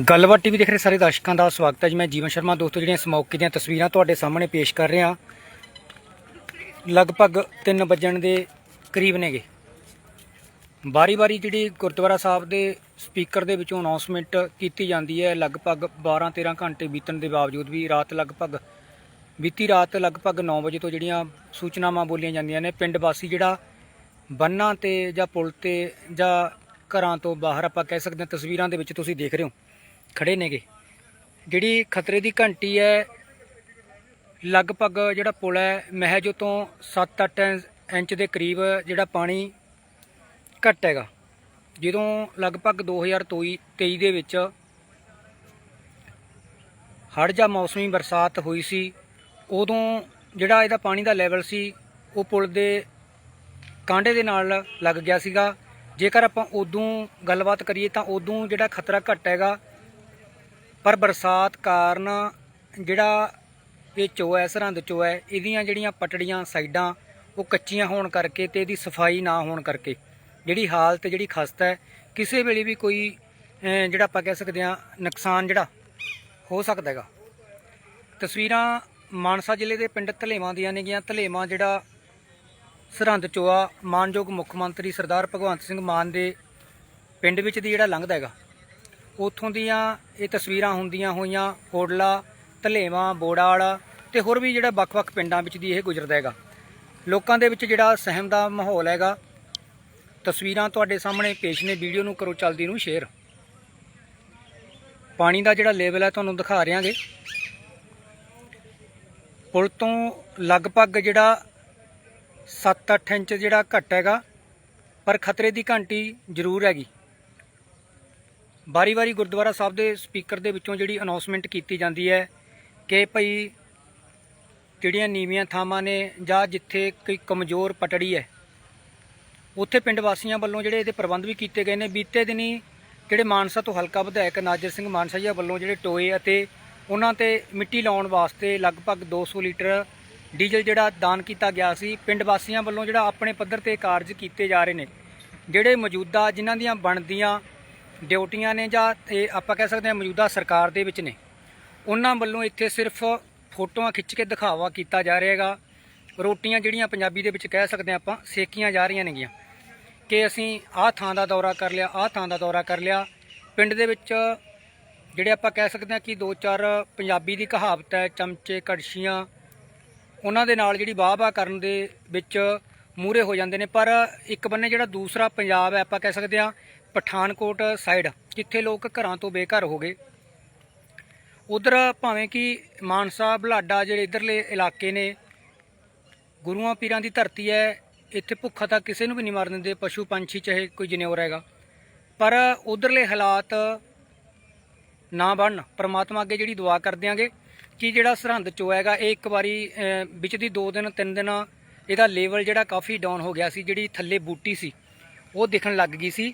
ਗੱਲਬਾਤ ਟੀਵੀ ਦੇਖ ਰਹੇ ਸਾਰੇ ਦਰਸ਼ਕਾਂ ਦਾ ਸਵਾਗਤ ਹੈ ਜੀ। ਮੈਂ ਜੀਵਨ ਸ਼ਰਮਾ, ਦੋਸਤੋ, ਜਿਹੜੀਆਂ ਇਸ ਮੌਕੇ ਦੀਆਂ ਤਸਵੀਰਾਂ ਤੁਹਾਡੇ ਸਾਹਮਣੇ ਪੇਸ਼ ਕਰ ਰਿਹਾ। ਲਗਭਗ 3 ਵਜਣ ਦੇ ਕਰੀਬ ਨੇਗੇ। ਬਾਰੀ-ਬਾਰੀ ਜਿਹੜੀ ਗੁਰਦੁਆਰਾ ਸਾਹਿਬ ਦੇ ਸਪੀਕਰ ਦੇ ਵਿੱਚੋਂ ਅਨਾਉਂਸਮੈਂਟ ਕੀਤੀ ਜਾਂਦੀ ਹੈ। ਲਗਭਗ 12-13 ਘੰਟੇ ਬੀਤਣ ਦੇ ਬਾਵਜੂਦ ਵੀ ਰਾਤ ਲਗਭਗ ਬੀਤੀ ਰਾਤ ਲਗਭਗ 9 ਵਜੇ ਤੋਂ ਜਿਹੜੀਆਂ ਸੂਚਨਾਵਾਂ ਬੋਲੀਆਂ ਜਾਂਦੀਆਂ ਨੇ, ਪਿੰਡ ਵਾਸੀ ਜਿਹੜਾ ਬੰਨਾਂ ਤੇ ਜਾਂ ਪੁਲ ਤੇ ਜਾਂ ਘਰਾਂ ਤੋਂ ਬਾਹਰ ਆਪਾਂ ਕਹਿ ਸਕਦੇ ਹਾਂ ਤਸਵੀਰਾਂ ਦੇ ਵਿੱਚ ਤੁਸੀਂ ਦੇਖ ਰਹੇ ਹੋ। ਖੜੇ ਨੇਗੇ। ਜਿਹੜੀ ਖਤਰੇ ਦੀ ਘੰਟੀ ਹੈ, ਲਗਭਗ ਜਿਹੜਾ ਪੁਲ ਹੈ, ਮਹਿਜ ਤੋਂ 7-8 ਇੰਚ ਦੇ ਕਰੀਬ ਜਿਹੜਾ ਪਾਣੀ ਘੱਟ ਹੈਗਾ। ਜਦੋਂ ਲਗਭਗ 2023 ਦੇ ਵਿੱਚ ਹੜ੍ਹ ਜਾਂ ਮੌਸਮੀ ਬਰਸਾਤ ਹੋਈ ਸੀ, ਉਦੋਂ ਜਿਹੜਾ ਇਹਦਾ ਪਾਣੀ ਦਾ ਲੈਵਲ ਸੀ, ਉਹ ਪੁਲ ਦੇ ਕਾਂਡੇ ਦੇ ਨਾਲ ਲੱਗ ਗਿਆ ਸੀਗਾ। ਜੇਕਰ ਆਪਾਂ ਉਦੋਂ ਗੱਲਬਾਤ ਕਰੀਏ ਤਾਂ ਉਦੋਂ ਜਿਹੜਾ ਖਤਰਾ ਘੱਟ ਹੈਗਾ ਪਰ ਬਰਸਾਤ ਕਾਰਨ ਜਿਹੜਾ ਇਹ ਚੋਅ ਹੈ ਸਰਹੰਦ ਚੋਅ ਹੈ, ਇਹਦੀਆਂ ਜਿਹੜੀਆਂ ਪਟੜੀਆਂ, ਸਾਈਡਾਂ, ਉਹ ਕੱਚੀਆਂ ਹੋਣ ਕਰਕੇ ਤੇ ਇਹਦੀ ਸਫ਼ਾਈ ਨਾ ਹੋਣ ਕਰਕੇ, ਜਿਹੜੀ ਹਾਲਤ, ਜਿਹੜੀ ਖਸਤਾ ਹੈ, ਕਿਸੇ ਵੇਲੇ ਵੀ ਕੋਈ ਜਿਹੜਾ ਆਪਾਂ ਕਹਿ ਸਕਦੇ ਹਾਂ, ਨੁਕਸਾਨ ਜਿਹੜਾ ਹੋ ਸਕਦਾ ਹੈਗਾ। ਤਸਵੀਰਾਂ ਮਾਨਸਾ ਜ਼ਿਲ੍ਹੇ ਦੇ ਪਿੰਡ ਧਲੇਵਾਂ ਦੀਆਂ ਨੇਗੀਆਂ ਧਲੇਵਾਂ ਜਿਹੜਾ ਸਰਹੰਦ ਚੋਆ ਮਾਨਯੋਗ ਮੁੱਖ ਮੰਤਰੀ ਸਰਦਾਰ ਭਗਵੰਤ ਸਿੰਘ ਮਾਨ ਦੇ ਪਿੰਡ ਵਿੱਚ ਦੀ ਜਿਹੜਾ ਲੰਘਦਾ ਹੈਗਾ। ਉੱਥੋਂ ਦੀਆਂ ਇਹ ਤਸਵੀਰਾਂ ਹੁੰਦੀਆਂ ਹੋਈਆਂ ਹੋਡਲਾ ਧਲੇਵਾਂ, ਬੋੜਾਲ ਤੇ ਹੋਰ ਵੀ ਜਿਹੜਾ ਵੱਖ-ਵੱਖ ਪਿੰਡਾਂ ਵਿੱਚ ਦੀ ਇਹ ਗੁਜ਼ਰਦਾ ਹੈਗਾ। ਲੋਕਾਂ ਦੇ ਵਿੱਚ ਜਿਹੜਾ ਸਹਿਮ ਦਾ ਮਾਹੌਲ ਹੈਗਾ, ਤਸਵੀਰਾਂ ਤੁਹਾਡੇ ਸਾਹਮਣੇ ਪੇਸ਼ ਨੇ, ਵੀਡੀਓ ਨੂੰ ਕਰੋ, ਚਲਦੀ ਨੂੰ ਸ਼ੇਅਰ। ਪਾਣੀ ਦਾ ਜਿਹੜਾ ਲੈਵਲ ਹੈ, ਤੁਹਾਨੂੰ ਦਿਖਾ ਰਿਆਂਗੇ ਪੁਲ ਤੋਂ ਲਗਭਗ ਜਿਹੜਾ 7-8 ਇੰਚ ਜਿਹੜਾ ਘੱਟ ਹੈਗਾ, ਪਰ ਖਤਰੇ ਦੀ ਘੰਟੀ ਜ਼ਰੂਰ ਹੈਗੀ। ਵਾਰੀ-ਵਾਰੀ ਗੁਰਦੁਆਰਾ ਸਾਹਿਬ ਦੇ ਸਪੀਕਰ ਦੇ ਵਿੱਚੋਂ ਜਿਹੜੀ ਅਨਾਉਂਸਮੈਂਟ ਕੀਤੀ ਜਾਂਦੀ ਹੈ ਕਿ ਭਈ ਜਿਹੜੀਆਂ ਨੀਵੀਆਂ ਥਾਵਾਂ ਨੇ ਜਾਂ ਜਿੱਥੇ ਕੋਈ ਕਮਜ਼ੋਰ ਪਟੜੀ ਹੈ, ਉੱਥੇ ਪਿੰਡ ਵਾਸੀਆਂ ਵੱਲੋਂ ਜਿਹੜੇ ਇਹਦੇ ਪ੍ਰਬੰਧ ਵੀ ਕੀਤੇ ਗਏ ਨੇ। ਬੀਤੇ ਦਿਨੀ ਜਿਹੜੇ ਮਾਨਸਾ ਤੋਂ ਹਲਕਾ ਵਿਧਾਇਕ ਨਾਜਰ ਸਿੰਘ ਮਾਨਸਾ ਜੀ ਵੱਲੋਂ ਜਿਹੜੇ ਟੋਏ ਅਤੇ ਉਹਨਾਂ ਤੇ ਮਿੱਟੀ ਲਾਉਣ ਵਾਸਤੇ ਲਗਭਗ 200 ਲੀਟਰ ਡੀਜ਼ਲ ਜਿਹੜਾ ਦਾਨ ਕੀਤਾ ਗਿਆ ਸੀ, ਪਿੰਡ ਵਾਸੀਆਂ ਵੱਲੋਂ ਜਿਹੜਾ ਆਪਣੇ ਪੱਧਰ ਤੇ ਕਾਰਜ ਕੀਤੇ ਜਾ ਰਹੇ ਨੇ। ਜਿਹੜੇ ਮੌਜੂਦਾ ਜਿਨ੍ਹਾਂ ਦੀਆਂ ਬਣਦੀਆਂ ਡਿਊਟੀਆਂ ਨੇ ਜਾਂ ਇਹ ਆਪਾਂ ਕਹਿ ਸਕਦੇ ਹਾਂ ਮੌਜੂਦਾ ਸਰਕਾਰ ਦੇ ਵਿੱਚ ਨੇ, ਉਹਨਾਂ ਵੱਲੋਂ ਇੱਥੇ ਸਿਰਫ ਫੋਟੋਆਂ ਖਿੱਚ ਕੇ ਦਿਖਾਵਾ ਕੀਤਾ ਜਾ ਰਿਹਾ ਹੈਗਾ। ਰੋਟੀਆਂ ਜਿਹੜੀਆਂ ਪੰਜਾਬੀ ਦੇ ਵਿੱਚ ਕਹਿ ਸਕਦੇ ਹਾਂ ਆਪਾਂ ਸੇਕੀਆਂ ਜਾ ਰਹੀਆਂ ਨੇਗੀਆਂ। ਕਿ ਅਸੀਂ ਆਹ ਥਾਂ ਦਾ ਦੌਰਾ ਕਰ ਲਿਆ, ਆਹ ਥਾਂ ਦਾ ਦੌਰਾ ਕਰ ਲਿਆ। ਪਿੰਡ ਦੇ ਵਿੱਚ ਜਿਹੜੇ ਆਪਾਂ ਕਹਿ ਸਕਦੇ ਹਾਂ ਕਿ ਦੋ ਚਾਰ ਪੰਜਾਬੀ ਦੀ ਕਹਾਵਤ ਹੈ, ਚਮਚੇ ਕੜਛੀਆਂ ਉਹਨਾਂ ਦੇ ਨਾਲ ਜਿਹੜੀ ਵਾਹ-ਵਾਹ ਕਰਨ ਦੇ ਵਿੱਚ ਮੂਰੇ ਹੋ ਜਾਂਦੇ ਨੇ। ਪਰ ਇੱਕ ਬੰਨੇ ਜਿਹੜਾ ਦੂਸਰਾ ਪੰਜਾਬ ਹੈ, ਆਪਾਂ ਕਹਿ ਸਕਦੇ ਹਾਂ ਪਠਾਨਕੋਟ ਸਾਈਡ ਜਿੱਥੇ ਲੋਕ ਘਰਾਂ ਤੋਂ ਬੇਘਰ ਹੋ ਗਏ। ਉਧਰ ਭਾਵੇਂ ਕਿ ਮਾਨਸਾ ਬਲਾਡਾ ਜਿਹੜੇ ਇਧਰਲੇ ਇਲਾਕੇ ਨੇ, ਗੁਰੂਆਂ ਪੀਰਾਂ ਦੀ ਧਰਤੀ ਹੈ, ਇੱਥੇ ਭੁੱਖਾ ਤਾਂ ਕਿਸੇ ਨੂੰ ਵੀ ਨਹੀਂ ਮਾਰ ਦਿੰਦੇ, ਪਸ਼ੂ ਪੰਛੀ ਚਾਹੇ ਕੋਈ ਜਨੇਵਰ ਹੈਗਾ। ਪਰ ਉਧਰਲੇ ਹਾਲਾਤ ਨਾ ਬਣਨ, ਪ੍ਰਮਾਤਮਾ ਅੱਗੇ ਜਿਹੜੀ ਦੁਆ ਕਰ ਦਿਆਂਗੇ ਕਿ ਜਿਹੜਾ ਸਰਹੰਦ ਚੋ ਹੈਗਾ, ਇਹ ਇੱਕ ਵਾਰੀ ਵਿੱਚ ਦੀ 2 ਦਿਨ 3 ਦਿਨ ਇਹਦਾ ਲੈਵਲ ਜਿਹੜਾ ਕਾਫੀ ਡਾਊਨ ਹੋ ਗਿਆ ਸੀ, ਜਿਹੜੀ ਥੱਲੇ ਬੂਟੀ ਸੀ, ਉਹ ਦਿਖਣ ਲੱਗ ਗਈ ਸੀ।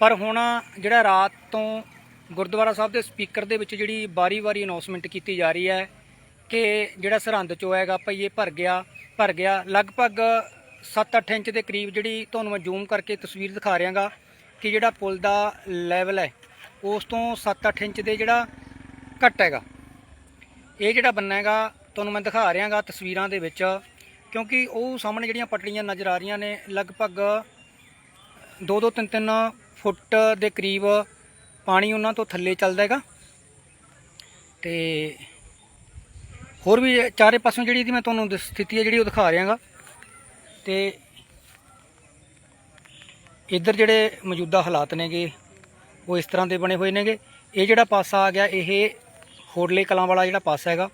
ਪਰ ਹੁਣ ਜਿਹੜਾ ਰਾਤ ਤੋਂ ਗੁਰਦੁਆਰਾ ਸਾਹਿਬ ਦੇ ਸਪੀਕਰ ਦੇ ਵਿੱਚ ਜਿਹੜੀ ਵਾਰੀ-ਵਾਰੀ ਅਨਾਉਂਸਮੈਂਟ ਕੀਤੀ ਜਾ ਰਹੀ ਹੈ ਕਿ ਜਿਹੜਾ ਸਰਹੰਦ ਚੋ ਹੈਗਾ ਭਈ ਇਹ ਭਰ ਗਿਆ ਭਰ ਗਿਆ। ਲਗਭਗ 7-8 ਇੰਚ ਦੇ ਕਰੀਬ ਜਿਹੜੀ ਤੁਹਾਨੂੰ ਮੈਂ ਜ਼ੂਮ ਕਰਕੇ ਤਸਵੀਰ ਦਿਖਾ ਰਿਹਾਗਾ ਕਿ ਜਿਹੜਾ ਪੁਲ ਦਾ ਲੈਵਲ ਹੈ, ਉਸ ਤੋਂ 7-8 ਇੰਚ ਦੇ ਜਿਹੜਾ ਘੱਟ ਹੈਗਾ। ਇਹ ਜਿਹੜਾ ਬੰਨਾ ਹੈਗਾ, ਤੁਹਾਨੂੰ ਮੈਂ ਦਿਖਾ ਰਿਹਾਗਾ ਤਸਵੀਰਾਂ ਦੇ ਵਿੱਚ, ਕਿਉਂਕਿ ਉਹ ਸਾਹਮਣੇ ਜਿਹੜੀਆਂ ਪਟੜੀਆਂ ਨਜ਼ਰ ਆ ਰਹੀਆਂ ਨੇ, ਲਗਭਗ 2-2 3-3 ਫੁੱਟ ਦੇ ਕਰੀਬ ਪਾਣੀ ਉਹਨਾਂ ਤੋਂ ਥੱਲੇ ਚੱਲਦਾ ਹੈਗਾ। ਤੇ ਹੋਰ ਵੀ ਚਾਰੇ ਪਾਸੋਂ ਜਿਹੜੀ ਇਹਦੀ ਮੈਂ ਤੁਹਾਨੂੰ ਸਥਿਤੀ ਹੈ ਜਿਹੜੀ ਉਹ ਦਿਖਾ ਰਿਹਾਗਾ ਤੇ ਇੱਧਰ ਜਿਹੜੇ ਮੌਜੂਦਾ ਹਾਲਾਤ ਨੇਗੇ, ਉਹ ਇਸ ਤਰ੍ਹਾਂ ਦੇ ਬਣੇ ਹੋਏ ਨੇਗੇ। ਇਹ ਜਿਹੜਾ ਪਾਸਾ ਆ ਗਿਆ, ਇਹ ਹੋਡਲੇ ਕਲਾਂ ਵਾਲਾ ਜਿਹੜਾ ਪਾਸਾ ਹੈਗਾ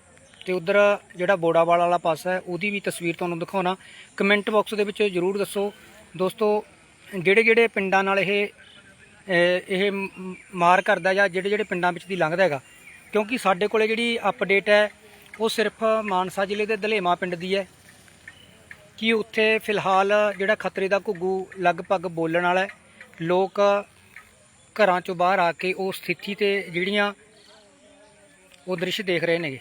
ਤੇ ਉਧਰ ਜਿਹੜਾ ਬੋੜਾਵਾਲ ਵਾਲਾ ਪਾਸਾ ਹੈ, ਉਹਦੀ ਵੀ ਤਸਵੀਰ ਤੁਹਾਨੂੰ ਦਿਖਾਉਣਾ। ਕਮੈਂਟ ਬਾਕਸ ਦੇ ਵਿੱਚ ਜਰੂਰ ਦੱਸੋ। ਦੋਸਤੋ ਜਿਹੜੇ ਜਿਹੜੇ ਪਿੰਡਾਂ ਨਾਲ ਇਹ ਇਹ ਮਾਰ ਕਰਦਾ ਜਾਂ ਜਿਹੜੇ ਜਿਹੜੇ ਪਿੰਡਾਂ ਵਿੱਚ ਦੀ ਲੰਘਦਾ ਹੈਗਾ, ਕਿਉਂਕਿ ਸਾਡੇ ਕੋਲੇ ਜਿਹੜੀ ਅਪਡੇਟ ਹੈ, ਉਹ ਸਿਰਫ ਮਾਨਸਾ ਜ਼ਿਲ੍ਹੇ ਦੇ ਦਲੇਮਾ ਪਿੰਡ ਦੀ ਹੈ। ਕਿ ਉੱਥੇ ਫਿਲਹਾਲ ਜਿਹੜਾ ਖਤਰੇ ਦਾ ਘੁੱਗੂ ਲਗਭਗ ਬੋਲਣ ਵਾਲਾ ਹੈ, ਲੋਕ ਘਰਾਂ ਚੋਂ ਬਾਹਰ ਆ ਕੇ ਉਹ ਸਥਿਤੀ ਤੇ ਜਿਹੜੀਆਂ ਉਹ ਦ੍ਰਿਸ਼ ਦੇਖ ਰਹੇ ਨੇਗੇ।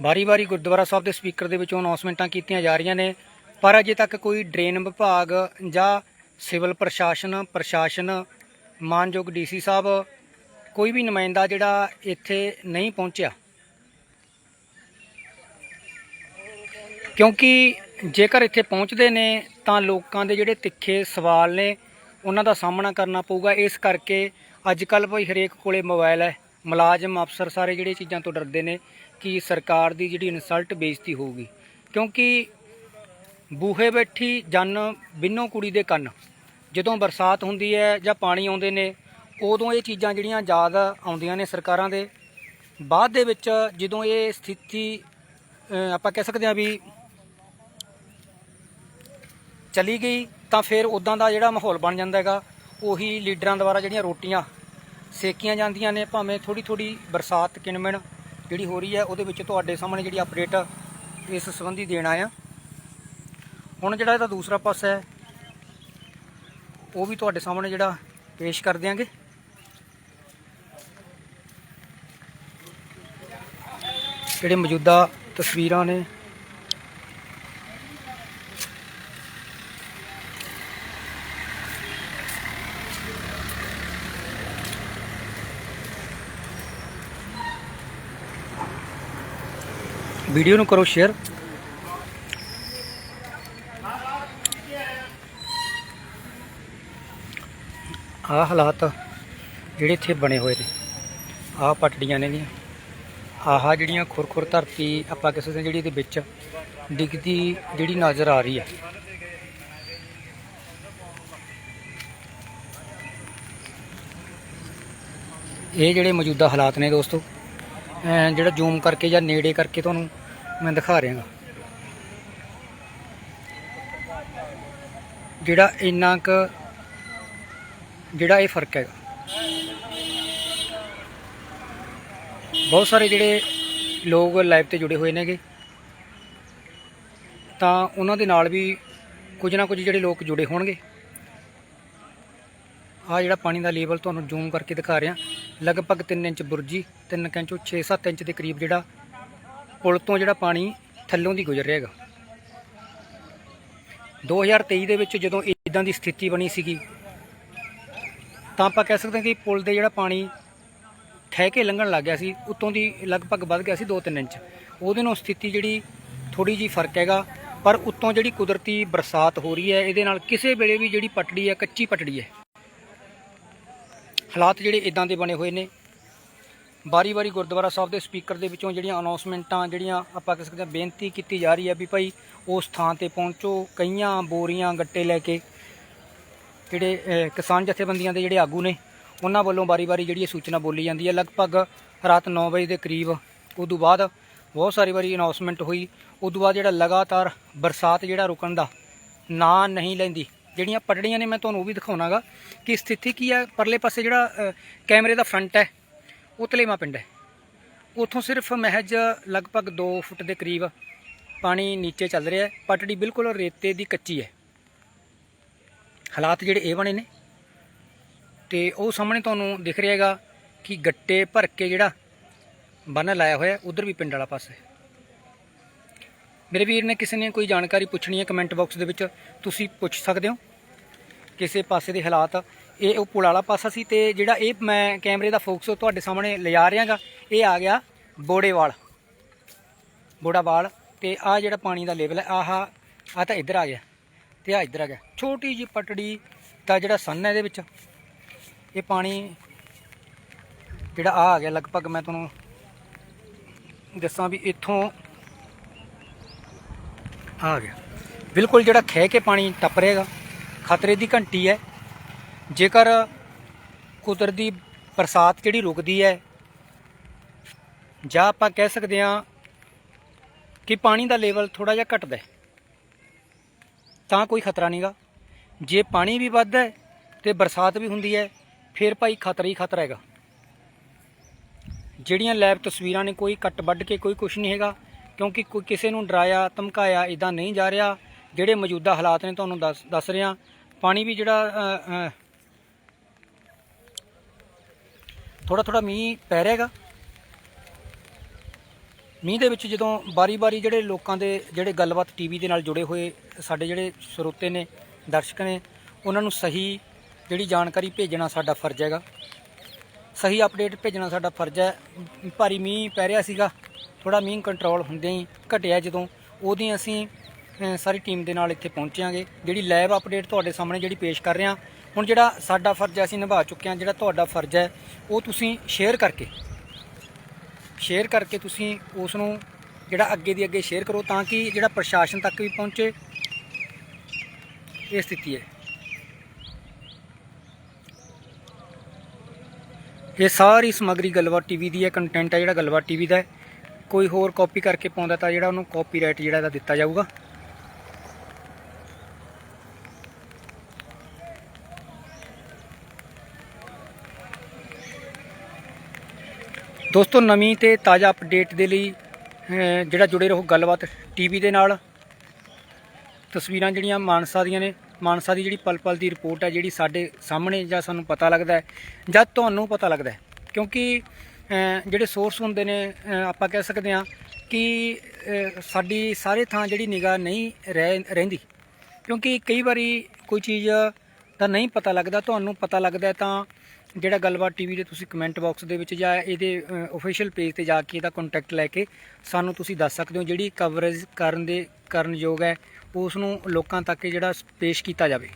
ਵਾਰੀ-ਵਾਰੀ ਗੁਰਦੁਆਰਾ ਸਾਹਿਬ ਦੇ ਸਪੀਕਰ ਦੇ ਵਿੱਚੋਂ ਅਨਾਉਂਸਮੈਂਟਾਂ ਕੀਤੀਆਂ ਜਾ ਰਹੀਆਂ ਨੇ। ਪਰ ਅਜੇ ਤੱਕ ਕੋਈ ਡਰੇਨ ਵਿਭਾਗ ਜਾਂ ਸਿਵਲ ਪ੍ਰਸ਼ਾਸਨ ਪ੍ਰਸ਼ਾਸਨ, ਮਾਨਯੋਗ ਡੀਸੀ ਸਾਹਿਬ, ਕੋਈ ਵੀ ਨੁਮਾਇੰਦਾ ਜਿਹੜਾ ਇੱਥੇ ਨਹੀਂ ਪਹੁੰਚਿਆ। ਕਿਉਂਕਿ ਜੇਕਰ ਇੱਥੇ ਪਹੁੰਚਦੇ ਨੇ, ਤਾਂ ਲੋਕਾਂ ਦੇ ਜਿਹੜੇ ਤਿੱਖੇ ਸਵਾਲ ਨੇ, ਉਹਨਾਂ ਦਾ ਸਾਹਮਣਾ ਕਰਨਾ ਪਊਗਾ। ਇਸ ਕਰਕੇ ਅੱਜ ਕੱਲ ਭਾਈ ਹਰੇਕ ਕੋਲੇ ਮੋਬਾਈਲ ਹੈ। ਮੁਲਾਜ਼ਮ, ਅਫਸਰ ਸਾਰੇ ਜਿਹੜੇ ਚੀਜ਼ਾਂ ਤੋਂ ਡਰਦੇ ਨੇ ਕਿ ਸਰਕਾਰ ਦੀ ਜਿਹੜੀ ਇਨਸਲਟ ਬੇਇੱਜ਼ਤੀ ਹੋਊਗੀ। ਕਿਉਂਕਿ ਬੂਹੇ ਬੈਠੀ ਜਨ ਬਿੰਨੋ ਕੁੜੀ ਦੇ ਕੰਨ। ਜਦੋਂ ਬਰਸਾਤ ਹੁੰਦੀ ਹੈ ਜਾਂ ਪਾਣੀ ਆਉਂਦੇ ਨੇ, ਉਦੋਂ ਇਹ ਚੀਜ਼ਾਂ ਜਿਹੜੀਆਂ ਯਾਦ ਆਉਂਦੀਆਂ ਨੇ ਸਰਕਾਰਾਂ ਦੇ। ਬਾਅਦ ਦੇ ਵਿੱਚ ਜਦੋਂ ਇਹ ਸਥਿਤੀ ਆਪਾਂ ਕਹਿ ਸਕਦੇ ਹਾਂ ਵੀ ਚਲੀ ਗਈ, ਤਾਂ ਫਿਰ ਉਦਾਂ ਦਾ ਜਿਹੜਾ ਮਾਹੌਲ ਬਣ ਜਾਂਦਾ ਹੈਗਾ। ਉਹੀ ਲੀਡਰਾਂ ਦੁਆਰਾ ਜਿਹੜੀਆਂ ਰੋਟੀਆਂ ਸੇਕੀਆਂ ਜਾਂਦੀਆਂ ਨੇ, ਭਾਵੇਂ ਥੋੜੀ ਥੋੜੀ ਬਰਸਾਤ ਕਿਣਮਿਣ ਜਿਹੜੀ ਹੋ ਰਹੀ ਹੈ, ਉਹਦੇ ਵਿੱਚ ਤੁਹਾਡੇ ਸਾਹਮਣੇ ਜਿਹੜੀ ਅਪਡੇਟ ਇਸ ਸੰਬੰਧੀ ਦੇਣਾ ਆ ਹੁਣ ਜਿਹੜਾ ਇਹਦਾ ਦੂਸਰਾ ਪਾਸਾ ਹੈ, ਉਹ ਵੀ ਤੁਹਾਡੇ ਸਾਹਮਣੇ ਜਿਹੜਾ ਪੇਸ਼ ਕਰ ਦਿਆਂਗੇ। ਜਿਹੜੇ ਮੌਜੂਦਾ ਤਸਵੀਰਾਂ ਨੇ, ਵੀਡੀਓ ਨੂੰ ਕਰੋ ਸ਼ੇਅਰ। ਆਹ ਹਾਲਾਤ ਜਿਹੜੇ ਇੱਥੇ ਬਣੇ ਹੋਏ ਨੇ, ਆਹ ਪਟੜੀਆਂ ਨੇ ਗੀਆਂ ਆਹ ਜਿਹੜੀਆਂ ਖੁਰਖੁਰ ਧਰਤੀ ਆਪਾਂ ਕਿਸੇ ਦੇ ਜਿਹੜੀ ਇਹਦੇ ਵਿੱਚ ਡਿੱਗਦੀ ਜਿਹੜੀ ਨਜ਼ਰ ਆ ਰਹੀ ਹੈ ਇਹ ਜਿਹੜੇ ਮੌਜੂਦਾ ਹਾਲਾਤ ਨੇ ਦੋਸਤੋ ਜਿਹੜਾ ਜ਼ੂਮ ਕਰਕੇ ਜਾਂ ਨੇੜੇ ਕਰਕੇ ਤੁਹਾਨੂੰ ਮੈਂ ਦਿਖਾ ਰਿਹਾਗਾ। ਜਿਹੜਾ ਇੰਨਾ ਕੁ ਜਿਹੜਾ ਇਹ ਫ਼ਰਕ ਹੈਗਾ। ਬਹੁਤ ਸਾਰੇ ਜਿਹੜੇ ਲੋਕ ਲਾਈਵ ਤੇ ਜੁੜੇ ਹੋਏ ਨੇਗੇ। ਤਾਂ ਉਹਨਾਂ ਦੇ ਨਾਲ ਵੀ ਕੁਝ ਨਾ ਕੁਝ ਜਿਹੜੇ ਲੋਕ ਜੁੜੇ ਹੋਣਗੇ। ਆ ਜਿਹੜਾ ਪਾਣੀ ਦਾ ਲੈਵਲ ਤੁਹਾਨੂੰ ਜ਼ੂਮ ਕਰਕੇ ਦਿਖਾ ਰਿਹਾ, ਲਗਭਗ 3 ਇੰਚ ਬੁਰਜੀ 3 ਇੰਚ 6-7 ਇੰਚ ਦੇ ਕਰੀਬ ਜਿਹੜਾ ਪੁਲ ਤੋਂ ਜਿਹੜਾ ਪਾਣੀ ਥੱਲੋਂ ਦੀ ਗੁਜ਼ਰ ਰਿਹਾ ਹੈਗਾ। 2023 ਦੇ ਵਿੱਚ ਜਦੋਂ ਇਦਾਂ ਦੀ ਸਥਿਤੀ ਬਣੀ ਸੀਗੀ ਤਾਂ ਆਪਾਂ ਕਹਿ ਸਕਦੇ ਹਾਂ ਕਿ ਪੁਲ ਦੇ ਜਿਹੜਾ ਪਾਣੀ ਠਹਿ ਕੇ ਲੰਘਣ ਲੱਗ ਗਿਆ ਸੀ, ਉਤੋਂ ਦੀ ਲਗਭਗ ਵੱਧ ਗਿਆ ਸੀ 2-3 ਇੰਚ। ਉਹਦੇ ਨਾਲ ਸਥਿਤੀ ਜਿਹੜੀ ਥੋੜੀ ਜੀ ਫ਼ਰਕ ਹੈਗਾ, ਪਰ ਉਤੋਂ ਜਿਹੜੀ ਕੁਦਰਤੀ ਬਰਸਾਤ ਹੋ ਰਹੀ ਹੈ, ਇਹਦੇ ਨਾਲ ਕਿਸੇ ਵੇਲੇ ਵੀ ਜਿਹੜੀ ਪਟੜੀ ਹੈ, ਕੱਚੀ ਪਟੜੀ ਹੈ। ਹਾਲਾਤ ਜਿਹੜੇ ਇਦਾਂ ਦੇ ਬਣੇ ਹੋਏ ਨੇ। ਬਾਰੀ-ਬਾਰੀ ਗੁਰਦੁਆਰਾ ਸਾਹਿਬ ਦੇ ਸਪੀਕਰ ਦੇ ਵਿੱਚੋਂ ਜਿਹੜੀਆਂ ਅਨਾਉਂਸਮੈਂਟਾਂ ਜਿਹੜੀਆਂ ਆਪਾਂ ਕਹਿ ਸਕਦੇ ਹਾਂ ਬੇਨਤੀ ਕੀਤੀ ਜਾ ਰਹੀ ਹੈ ਵੀ ਭਾਈ ਉਸ ਥਾਂ ਤੇ ਪਹੁੰਚੋ, ਕਈਆਂ ਬੋਰੀਆਂ ਗੱਟੇ ਲੈ ਕੇ ਜਿਹੜੇ ਕਿਸਾਨ ਜਥੇਬੰਦੀਆਂ ਦੇ ਜਿਹੜੇ ਆਗੂ ਨੇ, ਉਹਨਾਂ ਵੱਲੋਂ ਬਾਰੀ-ਬਾਰੀ ਜਿਹੜੀ ਇਹ ਸੂਚਨਾ ਬੋਲੀ ਜਾਂਦੀ ਹੈ। ਲਗਭਗ ਰਾਤ 9 ਵਜੇ ਦੇ ਕਰੀਬ, ਉਦੋਂ ਬਾਅਦ ਬਹੁਤ ਸਾਰੀ ਵਾਰੀ ਅਨਾਉਂਸਮੈਂਟ ਹੋਈ। ਉਦੋਂ ਬਾਅਦ ਜਿਹੜਾ ਲਗਾਤਾਰ ਬਰਸਾਤ ਜਿਹੜਾ ਰੁਕਣ ਦਾ ਨਾਂ ਨਹੀਂ ਲੈਂਦੀ, ਜਿਹੜੀਆਂ ਪਟੜੀਆਂ ਨੇ, ਮੈਂ ਤੁਹਾਨੂੰ ਉਹ ਵੀ ਦਿਖਾਉਣਾਗਾ ਕਿ ਸਥਿਤੀ ਕੀ ਹੈ। ਪਰਲੇ ਪਾਸੇ ਜਿਹੜਾ ਕੈਮਰੇ ਦਾ ਫਰੰਟ ਹੈ, ਉਹ ਤਲੇਮਾ ਪਿੰਡ ਹੈ। ਉੱਥੋਂ ਸਿਰਫ ਮਹਿਜ ਲਗਭਗ 2 ਫੁੱਟ ਦੇ ਕਰੀਬ ਪਾਣੀ ਨੀਚੇ ਚੱਲ ਰਿਹਾ ਹੈ। ਪਟੜੀ ਬਿਲਕੁਲ ਰੇਤੇ ਦੀ ਕੱਚੀ ਹੈ। ਹਾਲਾਤ ਜਿਹੜੇ ਇਹ ਬਣੇ ਨੇ। ਤੇ ਉਹ ਸਾਹਮਣੇ ਤੁਹਾਨੂੰ ਦਿਖ ਰਿਹਾ ਹੈਗਾ ਕਿ ਗੱਟੇ ਭਰ ਕੇ ਜਿਹੜਾ ਬੰਨ ਲਾਇਆ ਹੋਇਆ ਉਧਰ ਵੀ ਪਿੰਡ ਵਾਲਾ ਪਾਸੇ। ਮੇਰੇ ਵੀਰ ਨੇ ਕਿਸੇ ਨੇ ਕੋਈ ਜਾਣਕਾਰੀ ਪੁੱਛਣੀ ਹੈ ਕਮੈਂਟ ਬਾਕਸ ਦੇ ਵਿੱਚ, ਤੁਸੀਂ ਪੁੱਛ ਸਕਦੇ ਹੋ। ਕਿਸੇ ਪਾਸੇ ਦੇ ਹਾਲਾਤ, ਇਹ ਉਹ ਪੁਲ ਵਾਲਾ ਪਾਸਾ ਸੀ ਤੇ ਜਿਹੜਾ ਇਹ ਮੈਂ ਕੈਮਰੇ ਦਾ ਫੋਕਸ ਤੁਹਾਡੇ ਸਾਹਮਣੇ ਲਿਜਾ ਰਿਹਾਗਾ ਇਹ ਆ ਗਿਆ ਬੋੜੇਵਾਲ। ਬੋੜਾਵਾਲ ਤੇ ਆ ਜਿਹੜਾ ਪਾਣੀ ਦਾ ਲੈਵਲ ਹੈ, ਆਹ ਆ ਤਾਂ ਇੱਧਰ ਆ ਗਿਆ। ਪਿਆ ਆ ਇੱਧਰ ਆ ਗਿਆ। ਛੋਟੀ ਜੀ ਪਟੜੀ ਦਾ ਜਿਹੜਾ ਸੰਨ ਹੈ ਇਹਦੇ ਵਿੱਚ, ਇਹ ਪਾਣੀ ਜਿਹੜਾ ਆ ਆ ਗਿਆ ਲਗਭਗ ਮੈਂ ਤੁਹਾਨੂੰ ਦੱਸਾਂ ਵੀ ਇੱਥੋਂ ਆ ਗਿਆ। ਬਿਲਕੁਲ ਜਿਹੜਾ ਖਹਿ ਕੇ ਪਾਣੀ ਟੱਪ ਰਿਹਾਗਾ, ਖਤਰੇ ਦੀ ਘੰਟੀ ਹੈ। ਜੇਕਰ ਕੁਦਰਤੀ ਬਰਸਾਤ ਜਿਹੜੀ ਰੁਕਦੀ ਹੈ, ਜਾਂ ਆਪਾਂ ਕਹਿ ਸਕਦੇ ਹਾਂ ਕਿ ਪਾਣੀ ਦਾ ਲੈਵਲ ਥੋੜਾ ਜਿਹਾ ਘਟਦਾ ਹੈ। ਤਾਂ ਕੋਈ ਖਤਰਾ ਨਹੀਂਗਾ। ਜੇ ਪਾਣੀ ਵੀ ਵੱਧਦਾ ਹੈ ਤੇ ਬਰਸਾਤ ਵੀ ਹੁੰਦੀ ਹੈ, ਫਿਰ ਭਾਈ ਖਤਰਾ ਹੀ ਖਤਰਾ ਹੈਗਾ। ਜਿਹੜੀਆਂ ਲੈਬ ਤਸਵੀਰਾਂ ਨੇ ਕੋਈ ਕੱਟ ਵੱਢ ਕੇ ਕੋਈ ਕੁਝ ਨਹੀਂ ਹੈਗਾ, ਕਿਉਂਕਿ ਕੋਈ ਕਿਸੇ ਨੂੰ ਡਰਾਇਆ, ਧਮਕਾਇਆ ਇਦਾਂ ਨਹੀਂ ਜਾ ਰਿਹਾ। ਜਿਹੜੇ ਮੌਜੂਦਾ ਹਾਲਾਤ ਨੇ ਤੁਹਾਨੂੰ ਦੱਸ ਦੱਸ ਰਿਹਾ। ਪਾਣੀ ਵੀ ਜਿਹੜਾ ਥੋੜਾ ਥੋੜਾ ਮੀਂਹ ਪੈ ਰਿਹਾ ਹੈਗਾ। ਮੀਂਹ ਦੇ ਵਿੱਚ ਜਦੋਂ ਬਾਰੀ-ਬਾਰੀ ਜਿਹੜੇ ਲੋਕਾਂ ਦੇ ਜਿਹੜੇ ਗੱਲਬਾਤ ਟੀਵੀ ਦੇ ਨਾਲ ਜੁੜੇ ਹੋਏ ਸਾਡੇ ਜਿਹੜੇ ਸਰੋਤੇ ਨੇ, ਦਰਸ਼ਕ ਨੇ, ਉਹਨਾਂ ਨੂੰ ਸਹੀ ਜਿਹੜੀ ਜਾਣਕਾਰੀ ਭੇਜਣਾ ਸਾਡਾ ਫਰਜ਼ ਹੈਗਾ। ਸਹੀ ਅਪਡੇਟ ਭੇਜਣਾ ਸਾਡਾ ਫਰਜ਼ ਹੈ। ਭਾਰੀ ਮੀਂਹ ਪੈ ਰਿਹਾ ਸੀਗਾ ਥੋੜਾ ਮੀਂਹ ਕੰਟਰੋਲ ਹੁੰਦੇ ਹੀ ਘਟਿਆ ਜਦੋਂ। ਉਹਦੀ ਅਸੀਂ ਸਾਰੀ ਟੀਮ ਦੇ ਨਾਲ ਇੱਥੇ ਪਹੁੰਚਾਂਗੇ ਜਿਹੜੀ ਲਾਈਵ ਅਪਡੇਟ ਤੁਹਾਡੇ ਸਾਹਮਣੇ ਜਿਹੜੀ ਪੇਸ਼ ਕਰ ਰਹੇ ਹਾਂ, ਹੁਣ ਜਿਹੜਾ ਸਾਡਾ ਫਰਜ਼ ਹੈ, ਅਸੀਂ ਨਿਭਾ ਚੁੱਕੇ ਹਾਂ, ਜਿਹੜਾ ਤੁਹਾਡਾ ਫਰਜ਼ ਹੈ, ਉਹ ਤੁਸੀਂ ਸ਼ੇਅਰ ਕਰਕੇ ਸ਼ੇਅਰ ਕਰਕੇ ਤੁਸੀਂ ਉਸ ਨੂੰ ਜਿਹੜਾ ਅੱਗੇ ਦੀ ਅੱਗੇ ਸ਼ੇਅਰ ਕਰੋ ਤਾਂ ਕਿ ਜਿਹੜਾ ਪ੍ਰਸ਼ਾਸਨ ਤੱਕ ਵੀ ਪਹੁੰਚੇ ਇਹ ਸਥਿਤੀ ਹੈ। ਇਹ ਸਾਰੀ ਸਮੱਗਰੀ ਗੱਲਬਾਤ ਟੀਵੀ ਦੀ ਹੈ ਕੰਟੈਂਟ ਹੈ, ਜਿਹੜਾ ਗੱਲਬਾਤ ਟੀਵੀ ਦਾ ਕੋਈ ਹੋਰ ਕਾਪੀ ਕਰਕੇ ਪਾਉਂਦਾ ਤਾਂ ਜਿਹੜਾ ਉਹਨੂੰ ਕਾਪੀਰਾਈਟ ਜਿਹੜਾ ਇਹਦਾ ਦਿੱਤਾ ਜਾਊਗਾ। ਦੋਸਤੋ, ਨਵੀਂ ਤੇ ਤਾਜ਼ਾ ਅਪਡੇਟ ਦੇ ਲਈ ਜਿਹੜਾ ਜੁੜੇ ਰਹੋ ਗੱਲਬਾਤ ਟੀਵੀ ਦੇ ਨਾਲ। ਤਸਵੀਰਾਂ ਜਿਹੜੀਆਂ ਮਾਨਸਾ ਦੀਆਂ ਨੇ, ਮਾਨਸਾ ਦੀ ਜਿਹੜੀ ਪਲ ਪਲ ਦੀ ਰਿਪੋਰਟ ਹੈ, ਜਿਹੜੀ ਸਾਡੇ ਸਾਹਮਣੇ ਜਾਂ ਸਾਨੂੰ ਪਤਾ ਲੱਗਦਾ ਹੈ, ਜਾਂ ਤੁਹਾਨੂੰ ਪਤਾ ਲੱਗਦਾ ਹੈ। ਕਿਉਂਕਿ ਜਿਹੜੇ ਸੋਰਸ ਹੁੰਦੇ ਨੇ ਆਪਾਂ ਕਹਿ ਸਕਦੇ ਹਾਂ ਕਿ ਸਾਡੀ ਸਾਰੇ ਥਾਂ ਜਿਹੜੀ ਨਿਗਾਹ ਨਹੀਂ ਰਹਿ, ਰਹਿੰਦੀ। ਕਿਉਂਕਿ ਕਈ ਵਾਰੀ ਕੋਈ ਚੀਜ਼ ਦਾ ਨਹੀਂ ਪਤਾ ਲੱਗਦਾ, ਤੁਹਾਨੂੰ ਪਤਾ ਲੱਗਦਾ ਤਾਂ ਜਿਹੜਾ ਗੱਲਬਾਤ ਟੀਵੀ ਦੇ ਤੁਸੀਂ ਕਮੈਂਟ ਬਾਕਸ ਦੇ ਵਿੱਚ ਜਾਂ ਇਹਦੇ ਅਫੀਸ਼ੀਅਲ ਪੇਜ ਤੇ ਜਾ ਕੇ ਇਹਦਾ ਕੰਟੈਕਟ ਲੈ ਕੇ ਸਾਨੂੰ ਤੁਸੀਂ ਦੱਸ ਸਕਦੇ ਹੋ ਜਿਹੜੀ ਕਵਰੇਜ ਕਰਨ ਦੇ ਕਰਨ ਯੋਗ ਹੈ ਉਸ ਨੂੰ ਲੋਕਾਂ ਤੱਕ ਜਿਹੜਾ ਪੇਸ਼ ਕੀਤਾ ਜਾਵੇ।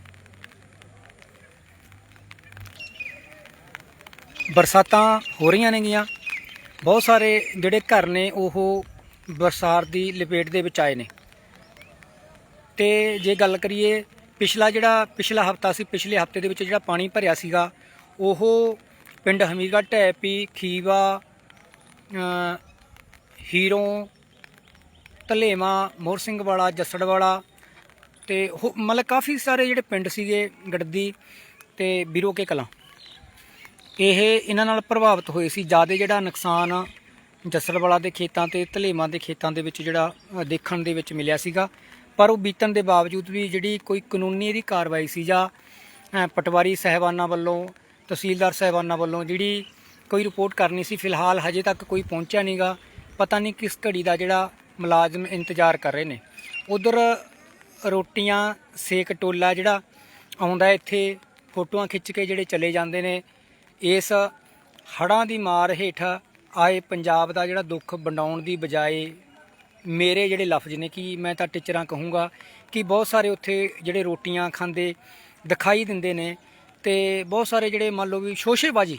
ਬਰਸਾਤਾਂ ਹੋ ਰਹੀਆਂ ਨੇਗੀਆਂ। ਬਹੁਤ ਸਾਰੇ ਜਿਹੜੇ ਘਰ ਨੇ, ਉਹ ਬਰਸਾਤ ਦੀ ਲਪੇਟ ਦੇ ਵਿੱਚ ਆਏ ਨੇ। ਤੇ ਜੇ ਗੱਲ ਕਰੀਏ, ਪਿਛਲਾ ਜਿਹੜਾ, ਪਿਛਲਾ ਹਫਤਾ ਸੀ, ਪਿਛਲੇ ਹਫ਼ਤੇ ਦੇ ਵਿੱਚ ਜਿਹੜਾ ਪਾਣੀ ਭਰਿਆ ਸੀਗਾ ਉਹ ਪਿੰਡ ਹਮੀਰਗੜ੍ਹ ਢੈਪੀ ਖੀਵਾ ਹੀਰੋਂ, ਧਲੇਵਾ, ਮੋਹਰ ਸਿੰਘ ਵਾਲਾ, ਜੱਸੜ ਵਾਲਾ ਤੇ ਹੋ- ਮਤਲਬ ਕਾਫੀ ਸਾਰੇ ਜਿਹੜੇ ਪਿੰਡ ਸੀਗੇ, ਗੜਦੀ ਤੇ ਬਿਰੋਕੇ ਕਲਾਂ। ਇਹ ਇਹਨਾਂ ਨਾਲ ਪ੍ਰਭਾਵਿਤ ਹੋਏ ਸੀ। ਜ਼ਿਆਦਾ ਜਿਹੜਾ ਨੁਕਸਾਨ ਜਸਰਵਾਲਾ ਦੇ ਖੇਤਾਂ ਤੇ ਧਲੇਵਾਂ ਦੇ ਖੇਤਾਂ ਦੇ ਵਿੱਚ ਜਿਹੜਾ ਦੇਖਣ ਦੇ ਵਿੱਚ ਮਿਲਿਆ ਸੀਗਾ। ਪਰ ਉਹ ਬੀਤਣ ਦੇ ਬਾਵਜੂਦ ਵੀ ਜਿਹੜੀ ਕੋਈ ਕਾਨੂੰਨੀ ਇਹਦੀ ਕਾਰਵਾਈ ਸੀ ਜਾਂ ਪਟਵਾਰੀ ਸਹਿਬਾਨਾਂ ਵੱਲੋਂ ਤਹਿਸੀਲਦਾਰ ਸਾਹਿਬਾਨਾਂ ਵੱਲੋਂ ਜਿਹੜੀ ਕੋਈ ਰਿਪੋਰਟ ਕਰਨੀ ਸੀ, ਫਿਲਹਾਲ ਹਜੇ ਤੱਕ ਕੋਈ ਪਹੁੰਚਿਆ ਨਹੀਂਗਾ ਪਤਾ ਨਹੀਂ ਕਿਸ ਘੜੀ ਦਾ ਜਿਹੜਾ ਮੁਲਾਜ਼ਮ ਇੰਤਜ਼ਾਰ ਕਰ ਰਹੇ ਨੇ। ਉਧਰ ਰੋਟੀਆਂ, ਸੇਕ ਟੋਲਾ ਜਿਹੜਾ ਆਉਂਦਾ ਇੱਥੇ ਫੋਟੋਆਂ ਖਿੱਚ ਕੇ ਜਿਹੜੇ ਚਲੇ ਜਾਂਦੇ ਨੇ। ਇਸ ਹੜਾਂ ਦੀ ਮਾਰ ਹੇਠ ਆਏ ਪੰਜਾਬ ਦਾ ਜਿਹੜਾ ਦੁੱਖ ਵੰਡਾਉਣ ਦੀ ਬਜਾਏ ਮੇਰੇ ਜਿਹੜੇ ਲਫ਼ਜ਼ ਨੇ, ਕਿ ਮੈਂ ਤਾਂ ਟੀਚਰਾਂ ਕਹੂੰਗਾ ਕਿ ਬਹੁਤ ਸਾਰੇ ਉੱਥੇ ਜਿਹੜੇ ਰੋਟੀਆਂ ਖਾਂਦੇ ਦਿਖਾਈ ਦਿੰਦੇ ਨੇ। ਤੇ ਬਹੁਤ ਸਾਰੇ ਜਿਹੜੇ ਮੰਨ ਲਓ ਵੀ ਸ਼ੋਸ਼ੇਬਾਜੀ,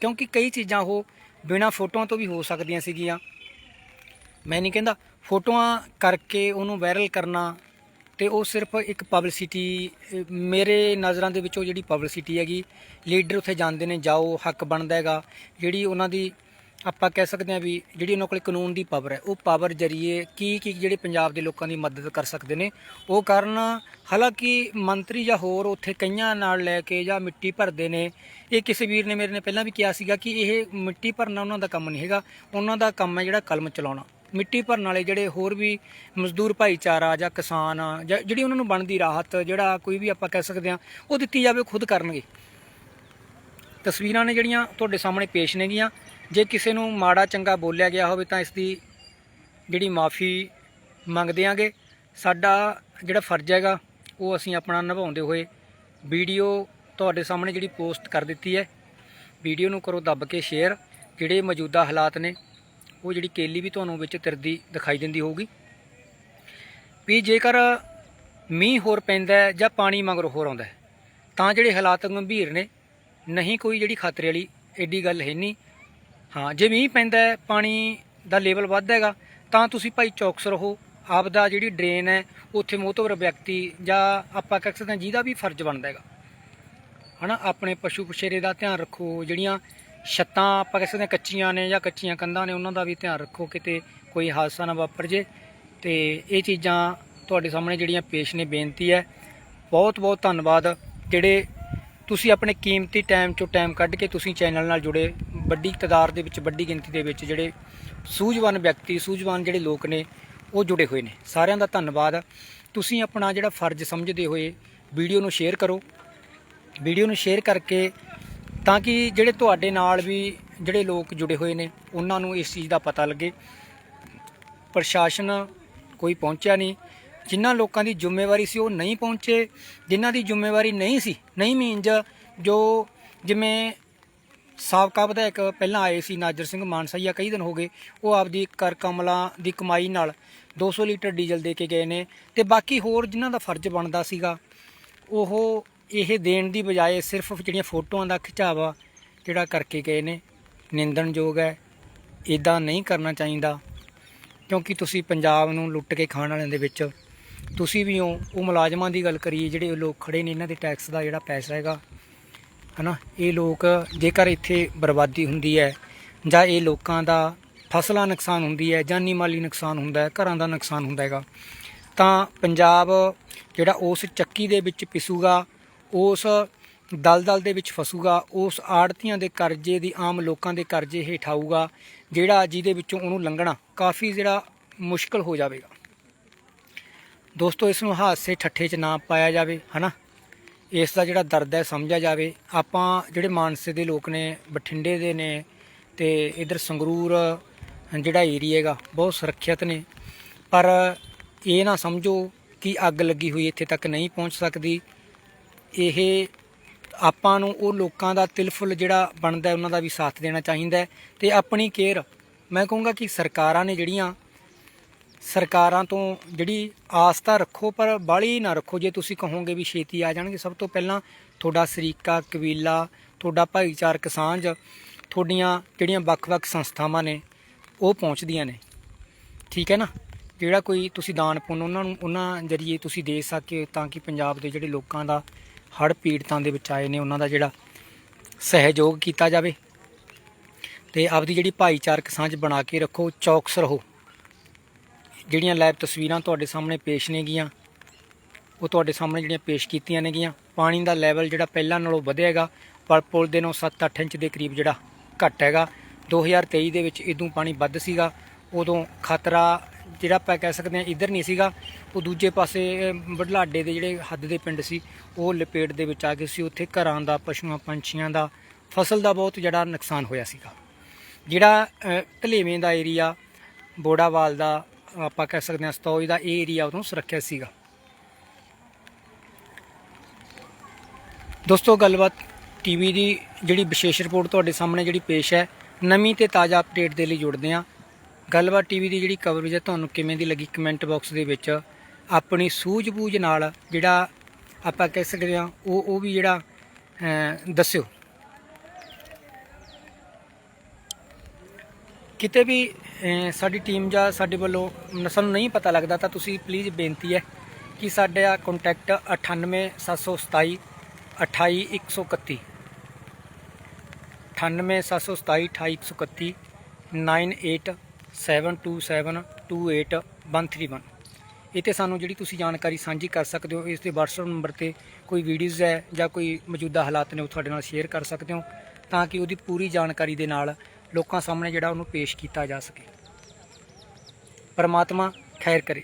ਕਿਉਂਕਿ ਕਈ ਚੀਜ਼ਾਂ ਉਹ ਬਿਨਾਂ ਫੋਟੋਆਂ ਤੋਂ ਵੀ ਹੋ ਸਕਦੀਆਂ ਸੀਗੀਆਂ। ਮੈਂ ਨਹੀਂ ਕਹਿੰਦਾ, ਫੋਟੋਆਂ ਕਰਕੇ ਉਹਨੂੰ ਵਾਇਰਲ ਕਰਨਾ ਤੇ ਉਹ ਸਿਰਫ ਇੱਕ ਪਬਲਿਸਿਟੀ ਮੇਰੇ ਨਜ਼ਰਾਂ ਦੇ ਵਿੱਚੋਂ ਜਿਹੜੀ ਪਬਲਿਸਿਟੀ ਹੈਗੀ ਲੀਡਰ ਉੱਥੇ ਜਾਂਦੇ ਨੇ, ਜਾਓ, ਹੱਕ ਬਣਦਾ ਹੈਗਾ, ਜਿਹੜੀ ਉਹਨਾਂ ਦੀ ਆਪਾਂ ਕਹਿ ਸਕਦੇ ਹਾਂ ਵੀ ਜਿਹੜੀ ਉਹਨਾਂ ਕੋਲ ਕਾਨੂੰਨ ਦੀ ਪਾਵਰ ਹੈ ਉਹ ਪਾਵਰ ਜਰੀਏ ਕੀ ਕੀ ਜਿਹੜੇ ਪੰਜਾਬ ਦੇ ਲੋਕਾਂ ਦੀ ਮਦਦ ਕਰ ਸਕਦੇ ਨੇ ਉਹ ਕਰਨ ਹਾਲਾਂਕਿ ਮੰਤਰੀ ਜਾਂ ਹੋਰ ਉੱਥੇ ਕਈਆਂ ਨਾਲ ਲੈ ਕੇ ਜਾਂ ਮਿੱਟੀ ਭਰਦੇ ਨੇ ਇਹ ਕਿਸੇ ਵੀਰ ਨੇ ਮੇਰੇ ਨੇ ਪਹਿਲਾਂ ਵੀ ਕਿਹਾ ਸੀਗਾ ਕਿ ਇਹ ਮਿੱਟੀ ਭਰਨਾ ਉਹਨਾਂ ਦਾ ਕੰਮ ਨਹੀਂ ਹੈਗਾ ਉਹਨਾਂ ਦਾ ਕੰਮ ਹੈ ਜਿਹੜਾ ਕਲਮ ਚਲਾਉਣਾ। ਮਿੱਟੀ ਭਰਨ ਵਾਲੇ ਜਿਹੜੇ ਹੋਰ ਵੀ ਮਜ਼ਦੂਰ ਭਾਈਚਾਰਾ ਜਾਂ ਕਿਸਾਨ ਆ, ਜਾਂ ਜਿਹੜੀ ਉਹਨਾਂ ਨੂੰ ਬਣਦੀ ਰਾਹਤ ਜਿਹੜਾ ਕੋਈ ਵੀ ਆਪਾਂ ਕਹਿ ਸਕਦੇ ਹਾਂ ਉਹ ਦਿੱਤੀ ਜਾਵੇ ਖੁਦ ਕਰਨਗੇ। ਤਸਵੀਰਾਂ ਨੇ ਜਿਹੜੀਆਂ ਤੁਹਾਡੇ ਸਾਹਮਣੇ ਪੇਸ਼ ਨੇਗੀਆਂ। ਜੇ ਕਿਸੇ ਨੂੰ ਮਾੜਾ ਚੰਗਾ ਬੋਲਿਆ ਗਿਆ ਹੋਵੇ ਤਾਂ ਇਸ ਦੀ ਜਿਹੜੀ ਮਾਫੀ ਮੰਗਦੇ ਆਂਗੇ। ਸਾਡਾ ਜਿਹੜਾ ਫਰਜ਼ ਹੈਗਾ, ਉਹ ਅਸੀਂ ਆਪਣਾ ਨਿਭਾਉਂਦੇ ਹੋਏ ਵੀਡੀਓ ਤੁਹਾਡੇ ਸਾਹਮਣੇ ਜਿਹੜੀ ਪੋਸਟ ਕਰ ਦਿੱਤੀ ਹੈ, ਵੀਡੀਓ ਨੂੰ ਕਰੋ ਦੱਬ ਕੇ ਸ਼ੇਅਰ। ਜਿਹੜੇ ਮੌਜੂਦਾ ਹਾਲਾਤ ਨੇ, ਉਹ ਜਿਹੜੀ ਕੇਲੀ ਵੀ ਤੁਹਾਨੂੰ ਵਿੱਚ ਤਿਰਦੀ ਦਿਖਾਈ ਦਿੰਦੀ ਹੋਊਗੀ। ਵੀ ਜੇਕਰ ਮੀਂਹ ਹੋਰ ਪੈਂਦਾ ਜਾਂ ਪਾਣੀ ਮਗਰ ਹੋਰ ਆਉਂਦਾ ਤਾਂ ਜਿਹੜੇ ਹਾਲਾਤ ਗੰਭੀਰ ਨੇ, ਨਹੀਂ ਕੋਈ ਜਿਹੜੀ ਖਤਰੇ ਵਾਲੀ ਐਡੀ ਗੱਲ ਹੈ ਨਹੀਂ। ਹਾਂ, ਜੇ ਮੀਂਹ ਪੈਂਦਾ ਪਾਣੀ ਦਾ ਲੈਵਲ ਵੱਧਦਾ ਹੈਗਾ, ਤਾਂ ਤੁਸੀਂ ਭਾਈ ਚੌਕਸ ਰਹੋ। ਆਪ ਦਾ ਜਿਹੜੀ ਡਰੇਨ ਹੈ, ਉੱਥੇ ਮੋਤਵਰ ਵਿਅਕਤੀ ਜਾਂ ਆਪਾਂ ਕਹਿ ਸਕਦੇ ਹਾਂ ਜਿਹਦਾ ਵੀ ਫਰਜ਼ ਬਣਦਾ ਹੈਗਾ। ਹਨਾ, ਆਪਣੇ ਪਸ਼ੂ ਪਛੇਰੇ ਦਾ ਧਿਆਨ ਰੱਖੋ, ਜਿਹੜੀਆਂ ਛੱਤਾਂ ਆਪਾਂ ਕਹਿ ਸਕਦੇ ਹਾਂ ਕੱਚੀਆਂ ਨੇ ਜਾਂ ਕੱਚੀਆਂ ਕੰਧਾਂ ਨੇ, ਉਹਨਾਂ ਦਾ ਵੀ ਧਿਆਨ ਰੱਖੋ, ਕਿਤੇ ਕੋਈ ਹਾਦਸਾ ਨਾ ਵਾਪਰ ਜੇ। ਤੇ ਇਹ ਚੀਜ਼ਾਂ ਤੁਹਾਡੇ ਸਾਹਮਣੇ ਜਿਹੜੀਆਂ ਪੇਸ਼ ਨੇ, ਬੇਨਤੀ ਹੈ। ਬਹੁਤ ਬਹੁਤ ਧੰਨਵਾਦ। ਜਿਹੜੇ ਤੁਸੀਂ ਆਪਣੇ ਕੀਮਤੀ ਟਾਈਮ ਚੋਂ ਟਾਈਮ ਕੱਢ ਕੇ ਤੁਸੀਂ ਚੈਨਲ ਨਾਲ ਜੁੜੇ ਵੱਡੀ ਤਾਦਾਦ ਦੇ ਵਿੱਚ, ਵੱਡੀ ਗਿਣਤੀ ਦੇ ਵਿੱਚ ਜਿਹੜੇ ਸੂਝਵਾਨ ਵਿਅਕਤੀ, ਸੂਝਵਾਨ ਜਿਹੜੇ ਲੋਕ ਨੇ, ਉਹ ਜੁੜੇ ਹੋਏ ਨੇ। ਸਾਰਿਆਂ ਦਾ ਧੰਨਵਾਦ। ਤੁਸੀਂ ਆਪਣਾ ਜਿਹੜਾ ਫਰਜ਼ ਸਮਝਦੇ ਹੋਏ ਵੀਡੀਓ ਨੂੰ ਸ਼ੇਅਰ ਕਰੋ। ਵੀਡੀਓ ਨੂੰ ਸ਼ੇਅਰ ਕਰਕੇ ਤਾਂ ਕਿ ਜਿਹੜੇ ਤੁਹਾਡੇ ਨਾਲ ਵੀ ਜਿਹੜੇ ਲੋਕ ਜੁੜੇ ਹੋਏ ਨੇ, ਉਹਨਾਂ ਨੂੰ ਇਸ ਚੀਜ਼ ਦਾ ਪਤਾ ਲੱਗੇ। ਪ੍ਰਸ਼ਾਸਨ ਕੋਈ ਪਹੁੰਚਿਆ ਨਹੀਂ। ਜਿਨ੍ਹਾਂ ਲੋਕਾਂ ਦੀ ਜ਼ਿੰਮੇਵਾਰੀ ਸੀ ਉਹ ਨਹੀਂ ਪਹੁੰਚੇ। ਜਿਨ੍ਹਾਂ ਦੀ ਜ਼ਿੰਮੇਵਾਰੀ ਨਹੀਂ ਸੀ, ਨਹੀਂ ਮੀਨਜ ਜੋ ਜਿਵੇਂ ਸਾਬਕਾ ਵਿਧਾਇਕ ਪਹਿਲਾਂ ਆਏ ਸੀ ਨਾਜਰ ਸਿੰਘ ਮਾਨਸਾਈਆ, ਕਈ ਦਿਨ ਹੋ ਗਏ, ਉਹ ਆਪਦੀ ਕਰ ਕਮਲਾਂ ਦੀ ਕਮਾਈ ਨਾਲ 200 ਲੀਟਰ ਡੀਜ਼ਲ ਦੇ ਕੇ ਗਏ ਨੇ ਤੇ ਬਾਕੀ ਹੋਰ ਜਿਨ੍ਹਾਂ ਦਾ ਫਰਜ਼ ਬਣਦਾ ਸੀਗਾ, ਉਹ ਇਹ ਦੇਣ ਦੀ ਬਜਾਏ ਸਿਰਫ ਜਿਹੜੀਆਂ ਫੋਟੋਆਂ ਦਾ ਖਿਚਾਵਾ ਜਿਹੜਾ ਕਰਕੇ ਗਏ ਨੇ, ਨਿੰਦਣਯੋਗ ਹੈ ਇਦਾਂ ਨਹੀਂ ਕਰਨਾ ਚਾਹੀਦਾ, ਕਿਉਂਕਿ ਤੁਸੀਂ ਪੰਜਾਬ ਨੂੰ ਲੁੱਟ ਕੇ ਖਾਣ ਵਾਲਿਆਂ ਦੇ ਵਿੱਚ, ਤੁਸੀਂ ਵੀ ਹੋ ਉਹ ਮੁਲਾਜ਼ਮਾਂ ਦੀ ਗੱਲ ਕਰੀਏ ਜਿਹੜੇ ਲੋਕ ਖੜੇ ਨੇ, ਇਹਨਾਂ ਦੇ ਟੈਕਸ ਦਾ ਜਿਹੜਾ ਪੈਸਾ ਹੈਗਾ ਹਨਾ, ਇਹ ਲੋਕ ਜੇਕਰ ਇੱਥੇ ਬਰਬਾਦੀ ਹੁੰਦੀ ਹੈ ਜਾਂ ਇਹ ਲੋਕਾਂ ਦਾ ਫਸਲਾਂ ਨੁਕਸਾਨ ਹੁੰਦੀ ਹੈ ਜਾਨੀ ਮਾਲੀ ਨੁਕਸਾਨ ਹੁੰਦਾ ਹੈ, ਘਰਾਂ ਦਾ ਨੁਕਸਾਨ ਹੁੰਦਾ ਹੈਗਾ, ਤਾਂ ਪੰਜਾਬ ਜਿਹੜਾ ਉਸ ਚੱਕੀ ਦੇ ਵਿੱਚ ਪਿਸੂਗਾ, ਉਸ ਦਲਦਲ ਦੇ ਵਿੱਚ ਫਸੂਗਾ, ਉਸ ਆੜਤੀਆਂ ਦੇ ਕਰਜ਼ੇ ਦੀ ਆਮ ਲੋਕਾਂ ਦੇ ਕਰਜ਼ੇ ਹੇਠ ਆਊਗਾ, ਜਿਹੜਾ ਜਿਹਦੇ ਵਿੱਚੋਂ ਉਹਨੂੰ ਲੰਘਣਾ ਕਾਫੀ ਜਿਹੜਾ ਮੁਸ਼ਕਲ ਹੋ ਜਾਵੇਗਾ। ਦੋਸਤੋ, ਇਸ ਨੂੰ ਹਾਦਸੇ ਠੱਠੇ 'ਚ ਨਾ ਪਾਇਆ ਜਾਵੇ, ਹਨਾ? ਇਸ ਦਾ ਜਿਹੜਾ ਦਰਦ ਹੈ ਸਮਝਿਆ ਜਾਵੇ, ਆਪਾਂ ਜਿਹੜੇ ਮਾਨਸੇ ਦੇ ਲੋਕ ਨੇ, ਬਠਿੰਡੇ ਦੇ ਨੇ ਤੇ ਇਧਰ ਸੰਗਰੂਰ ਜਿਹੜਾ ਏਰੀਆ ਹੈਗਾ, ਬਹੁਤ ਸੁਰੱਖਿਅਤ ਨੇ। ਪਰ ਇਹ ਨਾ ਸਮਝੋ ਕਿ ਅੱਗ ਲੱਗੀ ਹੋਈ ਇੱਥੇ ਤੱਕ ਨਹੀਂ ਪਹੁੰਚ ਸਕਦੀ। ਇਹ ਆਪਾਂ ਨੂੰ ਉਹ ਲੋਕਾਂ ਦਾ ਤਿਲਫੁਲ ਜਿਹੜਾ ਬਣਦਾ ਉਹਨਾਂ ਦਾ ਵੀ ਸਾਥ ਦੇਣਾ ਚਾਹੀਦਾ ਹੈ। ਤੇ ਆਪਣੀ ਕੇਅਰ, ਮੈਂ ਕਹੂੰਗਾ ਕਿ ਸਰਕਾਰਾਂ ਨੇ ਜਿਹੜੀਆਂ ਸਰਕਾਰਾਂ ਤੋਂ ਜਿਹੜੀ ਆਸ ਤਾਂ ਰੱਖੋ, ਪਰ ਬਾਲੀ ਨਾ ਰੱਖੋ। ਜੇ ਤੁਸੀਂ ਕਹੋਗੇ ਵੀ ਛੇਤੀ ਆ ਜਾਣਗੇ, ਸਭ ਤੋਂ ਪਹਿਲਾਂ ਤੁਹਾਡਾ ਸਰੀਕਾ, ਕਬੀਲਾ, ਤੁਹਾਡਾ ਭਾਈਚਾਰਕ ਸਾਂਝ ਤੁਹਾਡੀਆਂ ਜਿਹੜੀਆਂ ਵੱਖ-ਵੱਖ ਸੰਸਥਾਵਾਂ ਨੇ, ਉਹ ਪਹੁੰਚਦੀਆਂ ਨੇ। ਠੀਕ ਹੈ ਨਾ? ਜਿਹੜਾ ਕੋਈ ਤੁਸੀਂ ਦਾਨ ਪੁੰਨ ਉਹਨਾਂ ਨੂੰ, ਉਹਨਾਂ ਜਰੀਏ ਤੁਸੀਂ ਦੇ ਸਕੇ ਤਾਂ ਕਿ ਪੰਜਾਬ ਦੇ ਜਿਹੜੇ ਲੋਕਾਂ ਦਾ ਹੜ੍ਹ ਪੀੜਤਾਂ ਦੇ ਵਿੱਚ ਆਏ ਨੇ, ਉਹਨਾਂ ਦਾ ਜਿਹੜਾ ਸਹਿਯੋਗ ਕੀਤਾ ਜਾਵੇ। ਤੇ ਆਪਦੀ ਜਿਹੜੀ ਭਾਈਚਾਰਕ ਸਾਂਝ ਬਣਾ ਕੇ ਰੱਖੋ, ਚੌਕਸ ਰਹੋ। ਜਿਹੜੀਆਂ ਲਾਈਵ ਤਸਵੀਰਾਂ ਤੁਹਾਡੇ ਸਾਹਮਣੇ ਪੇਸ਼ ਨੇਗੀਆਂ ਉਹ ਤੁਹਾਡੇ ਸਾਹਮਣੇ ਜਿਹੜੀਆਂ ਪੇਸ਼ ਕੀਤੀਆਂ ਨੇਗੀਆਂ ਪਾਣੀ ਦਾ ਲੈਵਲ ਜਿਹੜਾ ਪਹਿਲਾਂ ਨਾਲੋਂ ਵਧਿਆ ਹੈਗਾ ਪਰ ਪੁਲ ਦੇ ਨਾਲੋਂ 7-8 ਇੰਚ ਦੇ ਕਰੀਬ ਜਿਹੜਾ ਘਟ ਹੈਗਾ। 2023 ਦੇ ਵਿੱਚ ਇਦੋਂ ਪਾਣੀ ਵੱਧ ਸੀਗਾ ਉਦੋਂ ਖਤਰਾ ਜਿਹੜਾ ਆਪਾਂ ਕਹਿ ਸਕਦੇ ਹਾਂ ਇੱਧਰ ਨਹੀਂ ਸੀਗਾ। ਉਹ ਦੂਜੇ ਪਾਸੇ ਅਹ, ਬਢਲਾਡੇ ਦੇ ਜਿਹੜੇ ਹੱਦ ਦੇ ਪਿੰਡ ਸੀ ਉਹ ਲਪੇਟ ਦੇ ਵਿੱਚ ਆ ਗਏ ਸੀ। ਉੱਥੇ ਘਰਾਂ ਦਾ ਪਸ਼ੂਆਂ ਪੰਛੀਆਂ ਦਾ ਫਸਲ ਦਾ ਬਹੁਤ ਜਿਹੜਾ ਨੁਕਸਾਨ ਹੋਇਆ ਸੀਗਾ। ਜਿਹੜਾ ਅਹ, ਦਾ ਏਰੀਆ ਬੋੜਾਵਾਲ ਦਾ ਆਪਾਂ ਕਹਿ ਸਕਦੇ ਹਾਂ ਸਤੌਜ ਦਾ ਇਹ ਏਰੀਆ ਉਦੋਂ ਸੁਰੱਖਿਅਤ ਸੀਗਾ। ਦੋਸਤੋ, ਗੱਲਬਾਤ ਟੀਵੀ ਦੀ ਜਿਹੜੀ ਵਿਸ਼ੇਸ਼ ਰਿਪੋਰਟ ਤੁਹਾਡੇ ਸਾਹਮਣੇ ਜਿਹੜੀ ਪੇਸ਼ ਹੈ, ਨਵੀਂ ਤੇ ਤਾਜ਼ਾ ਅਪਡੇਟ ਦੇ ਲਈ ਜੁੜਦੇ ਹਾਂ। ਗੱਲਬਾਤ ਟੀਵੀ ਦੀ ਜਿਹੜੀ ਕਵਰੇਜ ਹੈ, ਤੁਹਾਨੂੰ ਕਿਵੇਂ ਦੀ ਲੱਗੀ ਕਮੈਂਟ ਬਾਕਸ ਦੇ ਵਿੱਚ? ਆਪਣੀ ਸੂਝ-ਬੂਝ ਨਾਲ ਜਿਹੜਾ ਆਪਾਂ ਕਹਿ ਸਕਦੇ ਹਾਂ, ਉਹ ਉਹ ਵੀ ਜਿਹੜਾ ਦੱਸਿਓ। ਕਿਤੇ ਵੀ ਸਾਡੀ ਟੀਮ ਜਾਂ ਸਾਡੇ ਵੱਲੋਂ ਸਾਨੂੰ ਨਹੀਂ ਪਤਾ ਲੱਗਦਾ ਤਾਂ ਤੁਸੀਂ ਪਲੀਜ਼ ਬੇਨਤੀ ਹੈ ਕਿ ਸਾਡਾ ਕੰਟੈਕਟ 98727 28131 98727 28131 9872728131 ਇਹ ਤੇ ਸਾਨੂੰ ਜਿਹੜੀ ਤੁਸੀਂ ਜਾਣਕਾਰੀ ਸਾਂਝੀ ਕਰ ਸਕਦੇ ਹੋ ਇਸ ਦੇ WhatsApp ਨੰਬਰ ਤੇ ਕੋਈ ਵੀਡੀਓਜ਼ ਹੈ ਜਾਂ ਕੋਈ ਮੌਜੂਦਾ ਹਾਲਾਤ ਨੇ ਉਹ ਤੁਹਾਡੇ ਨਾਲ ਸ਼ੇਅਰ ਕਰ ਸਕਦੇ ਹੋ ਤਾਂ ਕਿ ਉਹਦੀ ਪੂਰੀ ਜਾਣਕਾਰੀ ਦੇ ਨਾਲ ਲੋਕਾਂ ਸਾਹਮਣੇ ਜਿਹੜਾ ਉਹਨੂੰ ਪੇਸ਼ ਕੀਤਾ ਜਾ ਸਕੇ। ਪਰਮਾਤਮਾ ਖੈਰ ਕਰੇ।